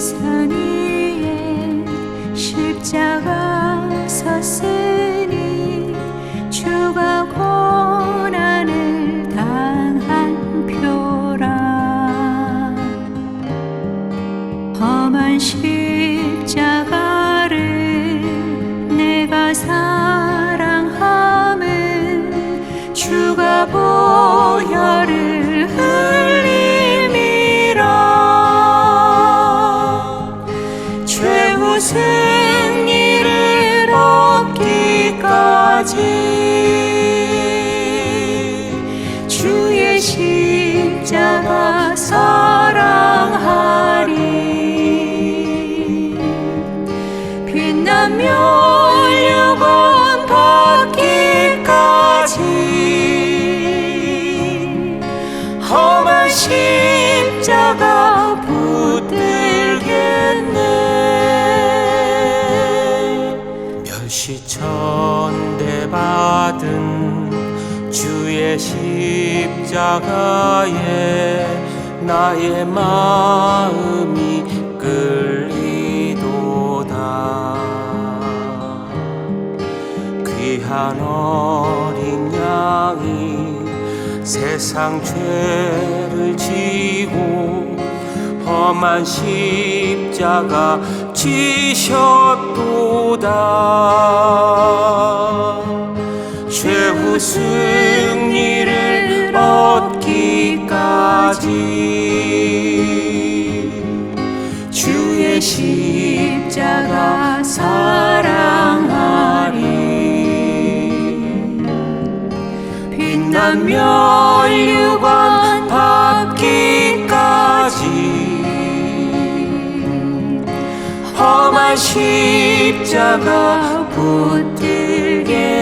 산 위에 십자가 섰으니 주가 고난을 당한 표라. 사랑함은 주가 보혈 얻기까지 주의 십자가 사랑하리. 빛나며 영원 받기까지 험한 십자가 붙들겠네. 멸시천대 십자가에 나의 마음이 끌리도다. 귀한 어린 양이 세상 죄를 지고 험한 십자가 지셨도다. 최후 승 얻기까지 주의 십자가 사랑하리. 빛나며 유관 받기까지 험한 십자가 붙들겠네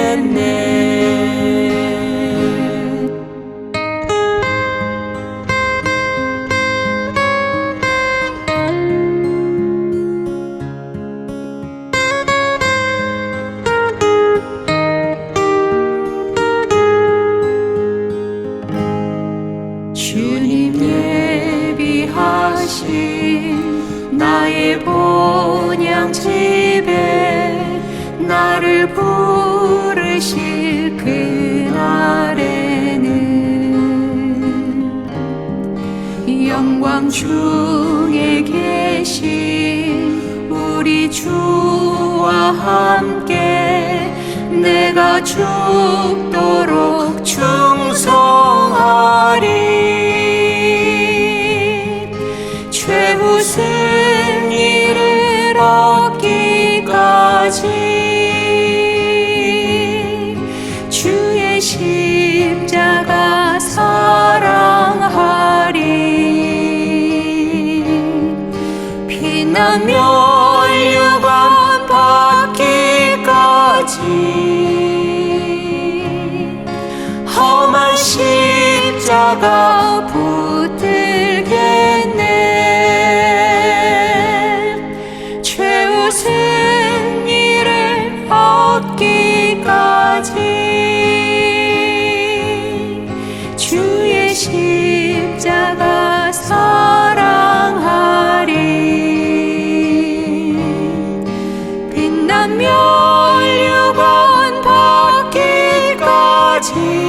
나의 본향 집에 나를 부르실 그날에는 영광 중에 계신 우리 주와 함께 내가 죽도록 충성하리. 최후 승 리를 얻기까지. 주의 십자가 사랑하리. 피나며 십자가 tears.